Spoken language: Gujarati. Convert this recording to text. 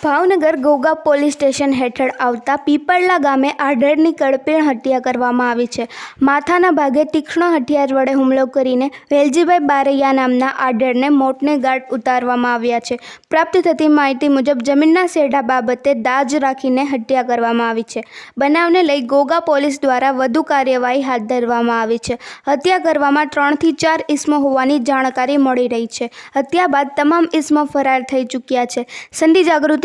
ભાવનગર ઘોઘા પોલીસ સ્ટેશન હેઠળ આવતા પીપળલા ગામે આઢળની કડપીણ હત્યા કરવામાં આવી છે. માથાના ભાગે તીક્ષ્ણ હથિયાર વડે હુમલો કરીને વેલજીભાઈ બારૈયા નામના આઢળને મોટને ઘાટ ઉતારવામાં આવ્યા છે. પ્રાપ્ત થતી માહિતી મુજબ જમીનના શેઢા બાબતે દાજ રાખીને હત્યા કરવામાં આવી છે. બનાવને લઈ ઘોઘા પોલીસ દ્વારા વધુ કાર્યવાહી હાથ ધરવામાં આવી છે. હત્યા કરવામાં ત્રણથી ચાર ઇસમો હોવાની જાણકારી મળી રહી છે. હત્યા બાદ તમામ ઇસમો ફરાર થઈ ચૂક્યા છે. સંધિ જાગૃતિ